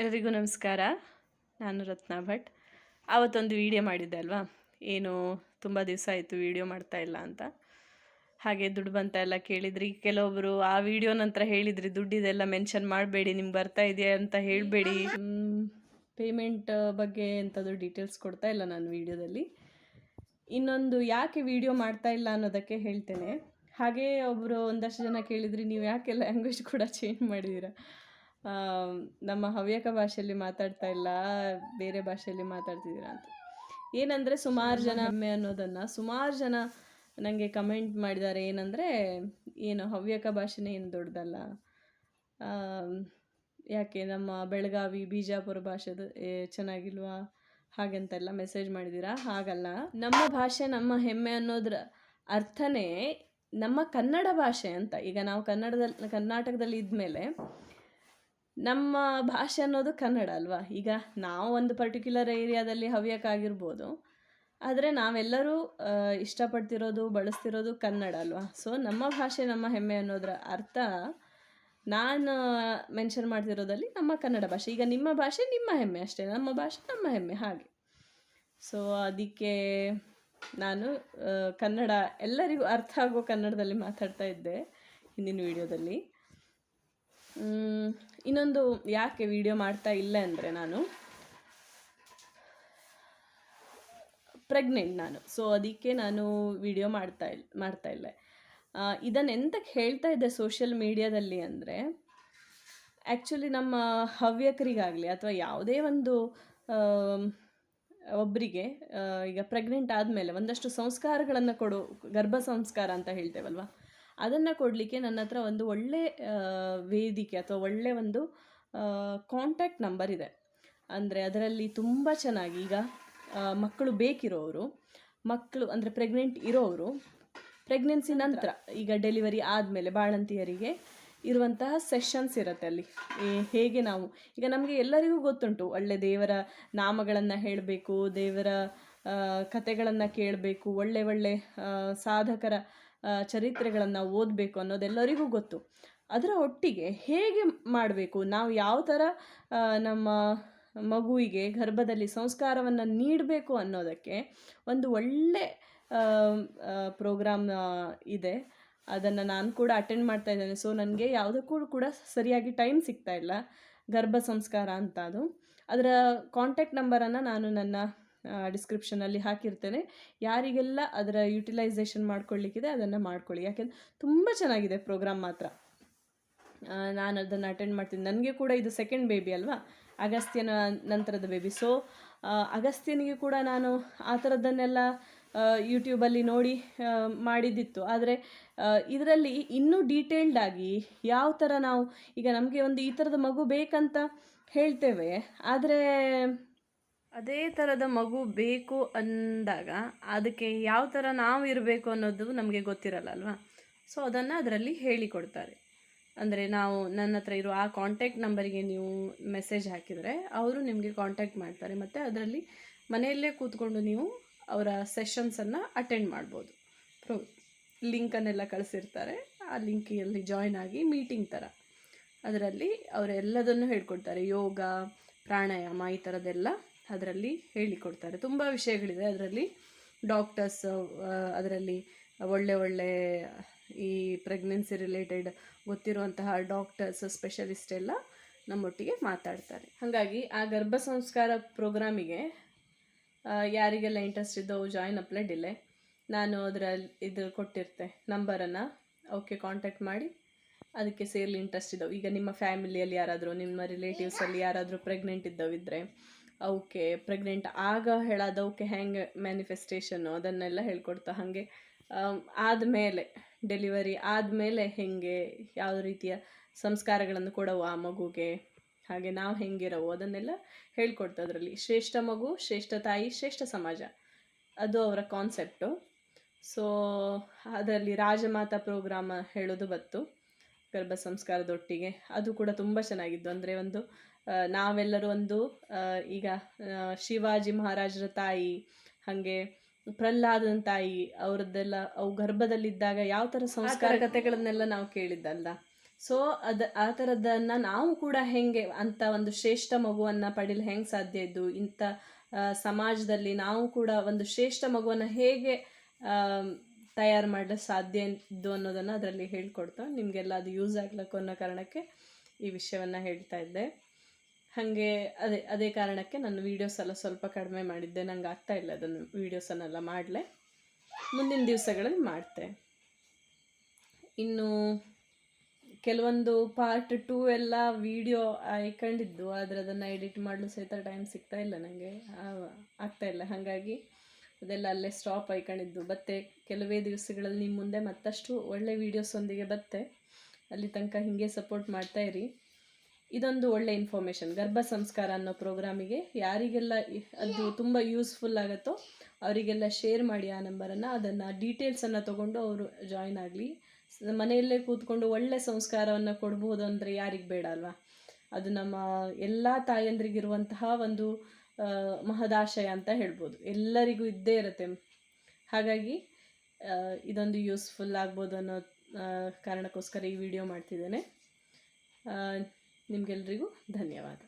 ಎಲ್ರಿಗೂ ನಮಸ್ಕಾರ. ನಾನು ರತ್ನಾ ಭಟ್. ಆವತ್ತೊಂದು ವಿಡಿಯೋ ಮಾಡಿದ್ದೆ ಅಲ್ವಾ? ಏನು ತುಂಬ ದಿವಸ ಆಯಿತು ವಿಡಿಯೋ ಮಾಡ್ತಾ ಇಲ್ಲ ಅಂತ. ಹಾಗೆ ದುಡ್ಡು ಬಂತ ಎಲ್ಲ ಕೇಳಿದ್ರಿ. ಕೆಲವೊಬ್ಬರು ಆ ವಿಡಿಯೋ ನಂತರ ಹೇಳಿದ್ರಿ ದುಡ್ಡಿದೆಲ್ಲ ಮೆನ್ಷನ್ ಮಾಡಬೇಡಿ, ನಿಮ್ಗೆ ಬರ್ತಾ ಇದೆಯಾ? ಅಂತ ಹೇಳಬೇಡಿ. ಪೇಮೆಂಟ್ ಬಗ್ಗೆ ಎಂಥದ್ದು ಡೀಟೇಲ್ಸ್ ಕೊಡ್ತಾ ಇಲ್ಲ ನಾನು ವಿಡಿಯೋದಲ್ಲಿ ಇನ್ನೊಂದು ಯಾಕೆ ವಿಡಿಯೋ ಮಾಡ್ತಾ ಇಲ್ಲ ಅನ್ನೋದಕ್ಕೆ ಹೇಳ್ತೇನೆ. ಹಾಗೆ ಒಬ್ಬರು ಒಂದಷ್ಟು ಜನ ಕೇಳಿದ್ರಿ, ನೀವು ಯಾಕೆ ಲ್ಯಾಂಗ್ವೇಜ್ ಕೂಡ ಚೇಂಜ್ ಮಾಡಿದ್ದೀರಾ ನಮ್ಮ ಹವ್ಯಕ ಭಾಷೆಯಲ್ಲಿ ಮಾತಾಡ್ತಾ ಇಲ್ಲ, ಬೇರೆ ಭಾಷೆಯಲ್ಲಿ ಮಾತಾಡ್ತಿದ್ದೀರಾ ಅಂತ. ಏನಂದರೆ ಸುಮಾರು ಜನ ಹೆಮ್ಮೆ ಅನ್ನೋದನ್ನು, ಸುಮಾರು ಜನ ನನಗೆ ಕಮೆಂಟ್ ಮಾಡಿದ್ದಾರೆ, ಏನಂದರೆ ಏನು ಹವ್ಯಕ ಭಾಷೆನೇ ಏನು ದೊಡ್ಡದಲ್ಲ. ಯಾಕೆ ನಮ್ಮ ಬೆಳಗಾವಿ, ಬಿಜಾಪುರ ಭಾಷೆದು ಚೆನ್ನಾಗಿಲ್ವಾ? ಹಾಗೆಂತೆಲ್ಲ ಮೆಸೇಜ್ ಮಾಡಿದ್ದೀರಾ? ಹಾಗಲ್ಲ. ನಮ್ಮ ಭಾಷೆ, ನಮ್ಮ ಹೆಮ್ಮೆ ಅನ್ನೋದ್ರ ಅರ್ಥನೇ ನಮ್ಮ ಕನ್ನಡ ಭಾಷೆ ಅಂತ. ಈಗ ನಾವು ಕನ್ನಡದಲ್ಲಿ ಕರ್ನಾಟಕದಲ್ಲಿ ಇದ್ಮೇಲೆ ನಮ್ಮ ಭಾಷೆ ಅನ್ನೋದು ಕನ್ನಡ ಅಲ್ವಾ? ಈಗ ನಾವು ಒಂದು ಪರ್ಟಿಕ್ಯುಲರ್ ಏರಿಯಾದಲ್ಲಿ ಹವ್ಯಕ ಆಗಿರ್ಬೋದು ಆದರೆ ನಾವೆಲ್ಲರೂ ಇಷ್ಟಪಡ್ತಿರೋದು, ಬಳಸ್ತಿರೋದು ಕನ್ನಡ ಅಲ್ವಾ? ಸೊ ನಮ್ಮ ಭಾಷೆ, ನಮ್ಮ ಹೆಮ್ಮೆ ಅನ್ನೋದ್ರ ಅರ್ಥ ನಾನು ಮೆನ್ಷನ್ ಮಾಡ್ತಿರೋದಲ್ಲಿ ನಮ್ಮ ಕನ್ನಡ ಭಾಷೆ. ಈಗ ನಿಮ್ಮ ಭಾಷೆ ನಿಮ್ಮ ಹೆಮ್ಮೆ ಅಷ್ಟೇ. ನಮ್ಮ ಭಾಷೆ ನಮ್ಮ ಹೆಮ್ಮೆ, ಹಾಗೆ. ಸೊ ಅದಕ್ಕೆ ನಾನು ಕನ್ನಡ ಎಲ್ಲರಿಗೂ ಅರ್ಥ ಆಗೋ ಕನ್ನಡದಲ್ಲಿ ಮಾತಾಡ್ತಾ ಇದ್ದೆ ಹಿಂದಿನ ವಿಡಿಯೋದಲ್ಲಿ. ಇನ್ನೊಂದು ಯಾಕೆ ವಿಡಿಯೋ ಮಾಡ್ತಾ ಇಲ್ಲ ಅಂದರೆ ನಾನು ಪ್ರೆಗ್ನೆಂಟ್ ನಾನು. ಸೊ ಅದಕ್ಕೆ ನಾನು ವಿಡಿಯೋ ಮಾಡ್ತಾ ಇಲ್ಲ ಮಾಡ್ತಾ ಇಲ್ಲ. ಇದನ್ನು ಎಂತಕ್ಕೆ ಹೇಳ್ತಾ ಇದ್ದೆ ಸೋಷಿಯಲ್ ಮೀಡಿಯಾದಲ್ಲಿ ಅಂದರೆ ಆ್ಯಕ್ಚುಲಿ ನಮ್ಮ ಹವ್ಯಕರಿಗಾಗಲಿ ಅಥವಾ ಯಾವುದೇ ಒಂದು ಒಬ್ಬರಿಗೆ ಈಗ ಪ್ರೆಗ್ನೆಂಟ್ ಆದಮೇಲೆ ಒಂದಷ್ಟು ಸಂಸ್ಕಾರಗಳನ್ನು ಕೊಡು, ಗರ್ಭ ಸಂಸ್ಕಾರ ಅಂತ ಹೇಳ್ತೇವಲ್ವ? ಅದನ್ನು ಕೊಡಲಿಕ್ಕೆ ನನ್ನ ಹತ್ರ ಒಂದು ಒಳ್ಳೆ ವೇದಿಕೆ ಅಥವಾ ಒಳ್ಳೆ ಒಂದು ಕಾಂಟ್ಯಾಕ್ಟ್ ನಂಬರ್ ಇದೆ. ಅಂದರೆ ಅದರಲ್ಲಿ ತುಂಬ ಚೆನ್ನಾಗಿ ಈಗ ಮಕ್ಕಳು ಬೇಕಿರೋರು ಮಕ್ಕಳು ಅಂದರೆ ಪ್ರೆಗ್ನೆಂಟ್ ಇರೋರು ಪ್ರೆಗ್ನೆನ್ಸಿ ನಂತರ ಈಗ ಡೆಲಿವರಿ ಆದಮೇಲೆ ಬಾಣಂತಿಯರಿಗೆ ಇರುವಂತಹ ಸೆಷನ್ಸ್ ಇರುತ್ತೆ ಅಲ್ಲಿ. ಹೇಗೆ ನಾವು, ಈಗ ನಮಗೆ ಎಲ್ಲರಿಗೂ ಗೊತ್ತುಂಟು, ಒಳ್ಳೆ ದೇವರ ನಾಮಗಳನ್ನು ಹೇಳಬೇಕು, ದೇವರ ಕಥೆಗಳನ್ನು ಕೇಳಬೇಕು, ಒಳ್ಳೆ ಒಳ್ಳೆ ಸಾಧಕರ ಚರಿತ್ರೆಗಳನ್ನು ಓದಬೇಕು ಅನ್ನೋದೆಲ್ಲರಿಗೂ ಗೊತ್ತು. ಅದರ ಒಟ್ಟಿಗೆ ಹೇಗೆ ಮಾಡಬೇಕು? ನಾವು ಯಾವ ಥರ ನಮ್ಮ ಮಗುವಿಗೆ ಗರ್ಭದಲ್ಲಿ ಸಂಸ್ಕಾರವನ್ನು ನೀಡಬೇಕು ಅನ್ನೋದಕ್ಕೆ ಒಂದು ಒಳ್ಳೆ ಪ್ರೋಗ್ರಾಮ್ ಇದೆ. ಅದನ್ನು ನಾನು ಕೂಡ ಅಟೆಂಡ್ ಮಾಡ್ತಾ ಇದ್ದೇನೆ. ಸೊ ನನಗೆ ಯಾವುದಕ್ಕೂ ಕೂಡ ಸರಿಯಾಗಿ ಟೈಮ್ ಸಿಗ್ತಾ ಇಲ್ಲ ಗರ್ಭ ಸಂಸ್ಕಾರ ಅಂತ ಅದು. ಅದರ ಕಾಂಟ್ಯಾಕ್ಟ್ ನಂಬರನ್ನು ನಾನು ನನ್ನ ಡಿಸ್ಕ್ರಿಪ್ಷನಲ್ಲಿ ಹಾಕಿರ್ತೇನೆ. ಯಾರಿಗೆಲ್ಲ ಅದರ ಯುಟಿಲೈಸೇಷನ್ ಮಾಡ್ಕೊಳ್ಳಿಕ್ಕಿದೆ ಅದನ್ನು ಮಾಡ್ಕೊಳ್ಳಿ. ಯಾಕೆಂದ್ರೆ ತುಂಬ ಚೆನ್ನಾಗಿದೆ ಪ್ರೋಗ್ರಾಮ್ ಮಾತ್ರ. ನಾನು ಅದನ್ನು ಅಟೆಂಡ್ ಮಾಡ್ತೀನಿ. ನನಗೆ ಕೂಡ ಇದು ಸೆಕೆಂಡ್ ಬೇಬಿ ಅಲ್ವಾ? ಅಗಸ್ತ್ಯನ ನಂತರದ ಬೇಬಿ ಸೊ ಅಗಸ್ತ್ಯನಿಗೆ ಕೂಡ ನಾನು ಆ ಥರದ್ದನ್ನೆಲ್ಲ ಯೂಟ್ಯೂಬಲ್ಲಿ ನೋಡಿ ಮಾಡಿದ್ದಿತ್ತು. ಆದರೆ ಇದರಲ್ಲಿ ಇನ್ನೂ ಡೀಟೇಲ್ಡ್ ಆಗಿ ಯಾವ ಥರ ನಾವು, ಈಗ ನಮಗೆ ಒಂದು ಈ ಥರದ ಮಗು ಬೇಕಂತ ಹೇಳ್ತೇವೆ. ಆದರೆ ಅದೇ ಥರದ ಮಗು ಬೇಕು ಅಂದಾಗ ಅದಕ್ಕೆ ಯಾವ ಥರ ನಾವು ಇರಬೇಕು ಅನ್ನೋದು ನಮಗೆ ಗೊತ್ತಿರಲ್ಲ ಅಲ್ವಾ? ಸೊ ಅದನ್ನು ಅದರಲ್ಲಿ ಹೇಳಿಕೊಡ್ತಾರೆ ಅಂದರೆ ನಾವು ನನ್ನ ಹತ್ರ ಇರೋ ಆ ಕಾಂಟ್ಯಾಕ್ಟ್ ನಂಬರಿಗೆ ನೀವು ಮೆಸೇಜ್ ಹಾಕಿದರೆ ಅವರು ನಿಮಗೆ ಕಾಂಟ್ಯಾಕ್ಟ್ ಮಾಡ್ತಾರೆ. ಮತ್ತು ಅದರಲ್ಲಿ ಮನೆಯಲ್ಲೇ ಕೂತ್ಕೊಂಡು ನೀವು ಅವರ ಸೆಷನ್ಸನ್ನು ಅಟೆಂಡ್ ಮಾಡ್ಬೋದು. ಲಿಂಕನ್ನೆಲ್ಲ ಕಳಿಸಿರ್ತಾರೆ. ಆ ಲಿಂಕಿಯಲ್ಲಿ ಜಾಯ್ನ್ ಆಗಿ ಮೀಟಿಂಗ್ ಥರ ಅದರಲ್ಲಿ ಅವರೆಲ್ಲದನ್ನು ಹೇಳ್ಕೊಡ್ತಾರೆ. ಯೋಗ, ಪ್ರಾಣಾಯಾಮ ಈ ಥರದ್ದೆಲ್ಲ ಅದರಲ್ಲಿ ಹೇಳಿಕೊಡ್ತಾರೆ ತುಂಬ ವಿಷಯಗಳಿದೆ ಅದರಲ್ಲಿ. ಡಾಕ್ಟರ್ಸ್ ಅದರಲ್ಲಿ ಒಳ್ಳೆ ಒಳ್ಳೆ ಈ ಪ್ರೆಗ್ನೆನ್ಸಿ ರಿಲೇಟೆಡ್ ಗೊತ್ತಿರುವಂತಹ ಡಾಕ್ಟರ್ಸ್ ಸ್ಪೆಷಲಿಸ್ಟ್ ಎಲ್ಲ ನಮ್ಮೊಟ್ಟಿಗೆ ಮಾತಾಡ್ತಾರೆ. ಹಾಗಾಗಿ ಆ ಗರ್ಭ ಸಂಸ್ಕಾರ ಪ್ರೋಗ್ರಾಮಿಗೆ ಯಾರಿಗೆಲ್ಲ ಇಂಟ್ರೆಸ್ಟ್ ಇದ್ದೋ ಜಾಯಿನ್ ಡಿಲೆ ನಾನು ಅದರಲ್ಲಿ ಇದು ಕೊಟ್ಟಿರ್ತೆ ನಂಬರನ್ನು ಅವಕ್ಕೆ ಕಾಂಟ್ಯಾಕ್ಟ್ ಮಾಡಿ ಅದಕ್ಕೆ ಸೇರ್ಲಿ ಇಂಟ್ರೆಸ್ಟ್ ಇದ್ದಾವೆ. ಈಗ ನಿಮ್ಮ ಫ್ಯಾಮಿಲಿಯಲ್ಲಿ ಯಾರಾದರೂ, ನಿಮ್ಮ ರಿಲೇಟಿವ್ಸಲ್ಲಿ ಯಾರಾದರೂ ಪ್ರೆಗ್ನೆಂಟ್ ಇದ್ದವಿದ್ದರೆ ಅವಕ್ಕೆ ಪ್ರೆಗ್ನೆಂಟ್ ಆಗ ಹೇಳೋದು ಅವಕ್ಕೆ ಹೆಂಗೆ ಮ್ಯಾನಿಫೆಸ್ಟೇಷನ್ನು ಅದನ್ನೆಲ್ಲ ಹೇಳ್ಕೊಡ್ತಾ ಹಾಗೆ ಆದಮೇಲೆ ಡೆಲಿವರಿ ಆದಮೇಲೆ ಹೇಗೆ, ಯಾವ ರೀತಿಯ ಸಂಸ್ಕಾರಗಳನ್ನು ಕೊಡವು ಆ ಮಗುಗೆ, ಹಾಗೆ ನಾವು ಹೆಂಗಿರವು ಅದನ್ನೆಲ್ಲ ಹೇಳ್ಕೊಡ್ತಾ ಅದರಲ್ಲಿ. ಶ್ರೇಷ್ಠ ಮಗು, ಶ್ರೇಷ್ಠ ತಾಯಿ, ಶ್ರೇಷ್ಠ ಸಮಾಜ. ಅದು ಅವರ ಕಾನ್ಸೆಪ್ಟು ಸೊ ಅದರಲ್ಲಿ ರಾಜಮಾತಾ ಪ್ರೋಗ್ರಾಮ ಹೇಳೋದು ಬತ್ತು ಗರ್ಭ ಸಂಸ್ಕಾರದೊಟ್ಟಿಗೆ. ಅದು ಕೂಡ ತುಂಬ ಚೆನ್ನಾಗಿದ್ದು ಅಂದರೆ ಒಂದು ನಾವೆಲ್ಲರೂ ಒಂದು ಈಗ ಶಿವಾಜಿ ಮಹಾರಾಜರ ತಾಯಿ ಹಂಗೆ ಪ್ರಹ್ಲಾದನ ತಾಯಿ ಅವ್ರದ್ದೆಲ್ಲ ಅವು ಗರ್ಭದಲ್ಲಿದ್ದಾಗ ಯಾವ ಥರ ಸಂಸ್ಕಾರ ಕಥೆಗಳನ್ನೆಲ್ಲ ನಾವು ಕೇಳಿದ್ದಲ್ಲ ಸೊ ಅದ ಆ ನಾವು ಕೂಡ ಹೆಂಗೆ ಅಂತ ಒಂದು ಶ್ರೇಷ್ಠ ಮಗುವನ್ನು ಪಡೀಲು ಹೆಂಗೆ ಸಾಧ್ಯ ಇದ್ದು ಇಂಥ ಸಮಾಜದಲ್ಲಿ ನಾವು ಕೂಡ ಒಂದು ಶ್ರೇಷ್ಠ ಮಗುವನ್ನು ಹೇಗೆ ತಯಾರು ಮಾಡಲು ಸಾಧ್ಯ ಇದ್ದು ಅನ್ನೋದನ್ನು ಅದರಲ್ಲಿ ಹೇಳ್ಕೊಡ್ತಾ ನಿಮಗೆಲ್ಲ ಅದು ಯೂಸ್ ಆಗ್ಲಿಕ್ಕೆ ಅನ್ನೋ ಕಾರಣಕ್ಕೆ ಈ ವಿಷಯವನ್ನು ಹೇಳ್ತಾ ಇದ್ದೆ. ಹಾಗೆ ಅದೇ ಅದೇ ಕಾರಣಕ್ಕೆ ನಾನು ವೀಡಿಯೋಸ್ ಎಲ್ಲ ಸ್ವಲ್ಪ ಕಡಿಮೆ ಮಾಡಿದ್ದೆ. ನಂಗೆ ಆಗ್ತಾ ಇಲ್ಲ ಅದನ್ನು ವೀಡಿಯೋಸನ್ನೆಲ್ಲ ಮಾಡಲೆ. ಮುಂದಿನ ದಿವಸಗಳಲ್ಲಿ ಮಾಡ್ತೆ ಇನ್ನು ಕೆಲವೊಂದು ಪಾರ್ಟ್ ಟೂ ಎಲ್ಲ ವೀಡಿಯೋ ಇಟ್ಕೊಂಡಿದ್ದು ಆದರೆ ಅದನ್ನು ಎಡಿಟ್ ಮಾಡಲು ಸಹಿತ ಟೈಮ್ ಸಿಗ್ತಾ ಇಲ್ಲ ನನಗೆ ಆಗ್ತಾ ಇಲ್ಲ. ಹಾಗಾಗಿ ಅದೆಲ್ಲ ಅಲ್ಲೇ ಸ್ಟಾಪ್ ಆಯ್ಕೊಂಡಿದ್ದು ಮತ್ತೆ ಕೆಲವೇ ದಿವಸಗಳಲ್ಲಿ ನಿಮ್ಮ ಮುಂದೆ ಮತ್ತಷ್ಟು ಒಳ್ಳೆ ವೀಡಿಯೋಸೊಂದಿಗೆ ಬತ್ತೆ. ಅಲ್ಲಿ ತನಕ ಹೀಗೆ ಸಪೋರ್ಟ್ ಮಾಡ್ತಾ ಇರಿ. ಇದೊಂದು ಒಳ್ಳೆ ಇನ್ಫಾರ್ಮೇಷನ್ ಗರ್ಭ ಸಂಸ್ಕಾರ ಅನ್ನೋ ಪ್ರೋಗ್ರಾಮಿಗೆ ಯಾರಿಗೆಲ್ಲ ಅದು ತುಂಬ ಯೂಸ್ಫುಲ್ ಆಗುತ್ತೋ ಅವರಿಗೆಲ್ಲ ಶೇರ್ ಮಾಡಿ ಆ ನಂಬರನ್ನು ಅದನ್ನು ಡೀಟೇಲ್ಸನ್ನು ತೊಗೊಂಡು ಅವರು ಜಾಯ್ನ್ ಆಗಲಿ. ಮನೆಯಲ್ಲೇ ಕೂತ್ಕೊಂಡು ಒಳ್ಳೆ ಸಂಸ್ಕಾರವನ್ನು ಕೊಡ್ಬೋದು ಅಂದರೆ ಯಾರಿಗೆ ಬೇಡ ಅಲ್ವಾ? ಅದು ನಮ್ಮ ಎಲ್ಲ ತಾಯಂದ್ರಿಗಿರುವಂತಹ ಒಂದು ಮಹದಾಶಯ ಅಂತ ಹೇಳ್ಬೋದು. ಎಲ್ಲರಿಗೂ ಇದ್ದೇ ಇರುತ್ತೆ. ಹಾಗಾಗಿ ಇದೊಂದು ಯೂಸ್ಫುಲ್ ಆಗ್ಬೋದು ಅನ್ನೋ ಕಾರಣಕ್ಕೋಸ್ಕರ ಈ ವಿಡಿಯೋ ಮಾಡ್ತಿದ್ದೇನೆ. ನಿಮಗೆಲ್ರಿಗೂ ಧನ್ಯವಾದ.